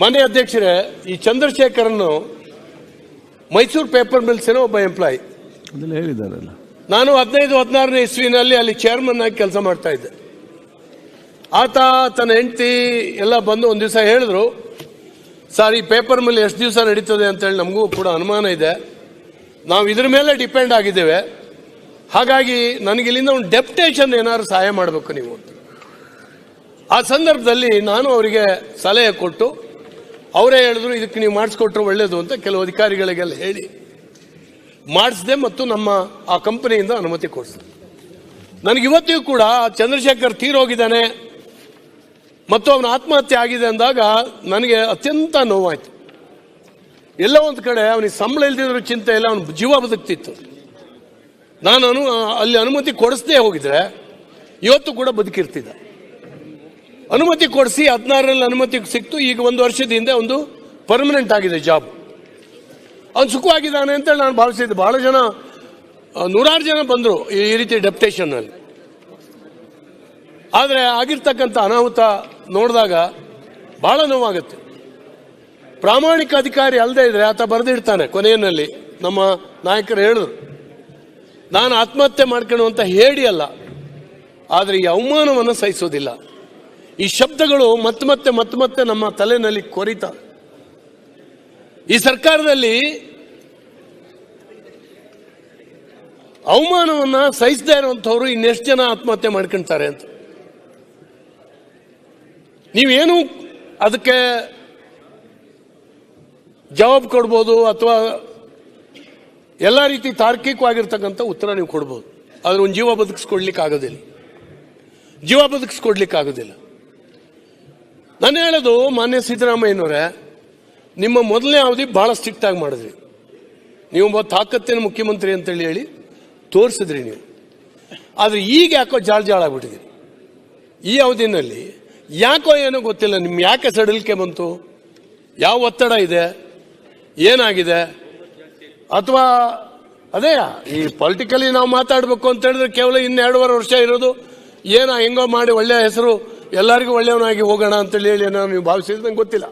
ಮಾನ್ಯ ಅಧ್ಯಕ್ಷರೇ ಈ ಚಂದ್ರಶೇಖರನ್ನು ಮೈಸೂರು ಪೇಪರ್ ಮಿಲ್ಸಿನ ಒಬ್ಬ ಎಂಪ್ಲಾಯಿ ಹೇಳಿದಾರಲ್ಲ ನಾನು ಹದಿನೈದು ಹದಿನಾರನೇ ಇಸ್ವಿನಲ್ಲಿ ಅಲ್ಲಿ ಚೇರ್ಮನ್ ಆಗಿ ಕೆಲಸ ಮಾಡ್ತಾ ಇದ್ದೆ. ಆತ ತನ್ನ ಹೆಂಡತಿ ಎಲ್ಲ ಬಂದು ಒಂದು ದಿವಸ ಹೇಳಿದ್ರು ಸರ್ ಈ ಪೇಪರ್ ಮಿಲ್ ಎಷ್ಟು ದಿವಸ ನಡೀತದೆ ಅಂತೇಳಿ ನಮಗೂ ಕೂಡ ಅನುಮಾನ ಇದೆ. ನಾವು ಇದ್ರ ಮೇಲೆ ಡಿಪೆಂಡ್ ಆಗಿದ್ದೇವೆ. ಹಾಗಾಗಿ ನನಗೆ ಇಲ್ಲಿಂದ ಒಂದು ಡೆಪ್ಟೇಷನ್ ಏನಾದ್ರು ಸಹಾಯ ಮಾಡಬೇಕು ನೀವು ಆ ಸಂದರ್ಭದಲ್ಲಿ ನಾನು ಅವರಿಗೆ ಸಲಹೆ ಕೊಟ್ಟು ಅವರೇ ಹೇಳಿದ್ರು, ಇದಕ್ಕೆ ನೀವು ಮಾಡಿಸ್ಕೊಟ್ರೆ ಒಳ್ಳೇದು ಅಂತ ಕೆಲವು ಅಧಿಕಾರಿಗಳಿಗೆಲ್ಲ ಹೇಳಿ, ಮಾಡಿಸಿದೆ ಮತ್ತು ನಮ್ಮ ಆ ಕಂಪನಿಯಿಂದ ಅನುಮತಿ ಕೊಡಿಸಿದೆ ನನಗೆ ಇವತ್ತಿಗೂ ಕೂಡ ಚಂದ್ರಶೇಖರ್ ತೀರೋಗಿದ್ದಾನೆ ಮತ್ತು ಅವನ ಆತ್ಮಹತ್ಯೆ ಆಗಿದೆ ಅಂದಾಗ ನನಗೆ ಅತ್ಯಂತ ನೋವಾಯಿತು. ಎಲ್ಲ ಒಂದು ಕಡೆ ಅವನಿಗೆ ಸಂಬಳ ಇಲ್ದಿದ್ರು ಚಿಂತೆ ಇಲ್ಲ, ಅವನ ಜೀವ ಬದುಕ್ತಿತ್ತು. ನಾನು ಅಲ್ಲಿ ಅನುಮತಿ ಕೊಡಿಸದೇ ಹೋಗಿದ್ರೆ ಇವತ್ತು ಕೂಡ ಬದುಕಿರ್ತಿದ್ದ. ಅನುಮತಿ ಕೊಡಿಸಿ ಹದಿನಾರರಲ್ಲಿ ಅನುಮತಿ ಸಿಕ್ತು. ಈಗ ಒಂದು ವರ್ಷದ ಹಿಂದೆ ಒಂದು ಪರ್ಮನೆಂಟ್ ಆಗಿದೆ ಜಾಬ್ ಅವ್ನು ಸುಖವಾಗಿದ್ದಾನೆ ಅಂತೇಳಿ ನಾನು ಭಾವಿಸಿದ್ದೆ. ಬಹಳ ಜನ ನೂರಾರು ಜನ ಬಂದರು ಈ ರೀತಿ ಡೆಪ್ಟೇಷನ್ನಲ್ಲಿ ಆದರೆ ಆಗಿರ್ತಕ್ಕಂಥ ಅನಾಹುತ ನೋಡಿದಾಗ ಭಾಳ ನೋವಾಗುತ್ತೆ. ಪ್ರಾಮಾಣಿಕ ಅಧಿಕಾರಿ ಅಲ್ಲದೆ ಇದ್ರೆ ಆತ ಬರೆದಿಡ್ತಾನೆ ಕೊನೆಯಲ್ಲಿ, ನಮ್ಮ ನಾಯಕರು ಹೇಳಿದ್ರು. ನಾನು ಆತ್ಮಹತ್ಯೆ ಮಾಡ್ಕೊಳ್ಳುವಂತ ಹೇಳಿ ಅಲ್ಲ ಆದರೆ ಈ ಅವಮಾನವನ್ನು ಸಹಿಸೋದಿಲ್ಲ. ಈ ಶಬ್ದಗಳು ಮತ್ತೆ ಮತ್ತೆ ಮತ್ತೆ ಮತ್ತೆ ನಮ್ಮ ತಲೆನಲ್ಲಿ ಕೊರಿತ. ಈ ಸರ್ಕಾರದಲ್ಲಿ ಅವಮಾನವನ್ನ ಸಹಿಸದೇ ಇರುವಂಥವ್ರು ಇನ್ನೆಷ್ಟು ಜನ ಆತ್ಮಹತ್ಯೆ ಮಾಡ್ಕೊಂತಾರೆ ಅಂತ. ನೀವೇನು ಅದಕ್ಕೆ ಜವಾಬ್ ಕೊಡ್ಬೋದು ಅಥವಾ ಎಲ್ಲ ರೀತಿ ತಾರ್ಕಿಕವಾಗಿರ್ತಕ್ಕಂಥ ಉತ್ತರ ನೀವು ಕೊಡ್ಬೋದು. ಆದ್ರೆ ಒಂದು ಜೀವ ಬದುಕಿಸ್ಕೊಡ್ಲಿಕ್ಕೆ ಆಗೋದಿಲ್ಲ ಜೀವ ಬದುಕಿಸ್ಕೊಡ್ಲಿಕ್ಕೆ ಆಗೋದಿಲ್ಲ ನಾನು ಹೇಳೋದು ಮಾನ್ಯ ಸಿದ್ದರಾಮಯ್ಯನವರೇ, ನಿಮ್ಮ ಮೊದಲನೇ ಅವಧಿ ಭಾಳ ಸ್ಟ್ರಿಕ್ಟ್ ಆಗಿ ಮಾಡಿದ್ರಿ. ನೀವು ತಾಕತ್ತಿನ ಮುಖ್ಯಮಂತ್ರಿ ಅಂತೇಳಿ ಹೇಳಿ ತೋರಿಸಿದ್ರಿ ನೀವು. ಆದರೆ ಈಗ ಯಾಕೋ ಜಾಳ ಜಾಳ ಆಗ್ಬಿಟ್ಟಿದ್ರಿ ಈ ಅವಧಿನಲ್ಲಿ ಯಾಕೋ ಏನೋ ಗೊತ್ತಿಲ್ಲ ನಿಮ್ಮ ಯಾಕೆ ಸಡಿಲಿಕೆ ಬಂತು? ಯಾವ ಒತ್ತಡ ಇದೆ? ಏನಾಗಿದೆ? ಅಥವಾ ಅದೇ, ಈ ಪೊಲಿಟಿಕಲಿ ನಾವು ಮಾತಾಡಬೇಕು ಅಂತ ಹೇಳಿದ್ರೆ ಕೇವಲ ಇನ್ನೆರಡೂವರೆ ವರ್ಷ ಇರೋದು, ಏನೋ ಹೆಂಗೋ ಮಾಡಿ ಒಳ್ಳೆಯ ಹೆಸರು ಎಲ್ಲರಿಗೂ ಒಳ್ಳೆಯವನಾಗಿ ಹೋಗೋಣ ಅಂತೇಳಿ ಹೇಳಿ ನಾನು ನೀವು ಭಾವಿಸಿದ್ರೆ ನಂಗೆ ಗೊತ್ತಿಲ್ಲ.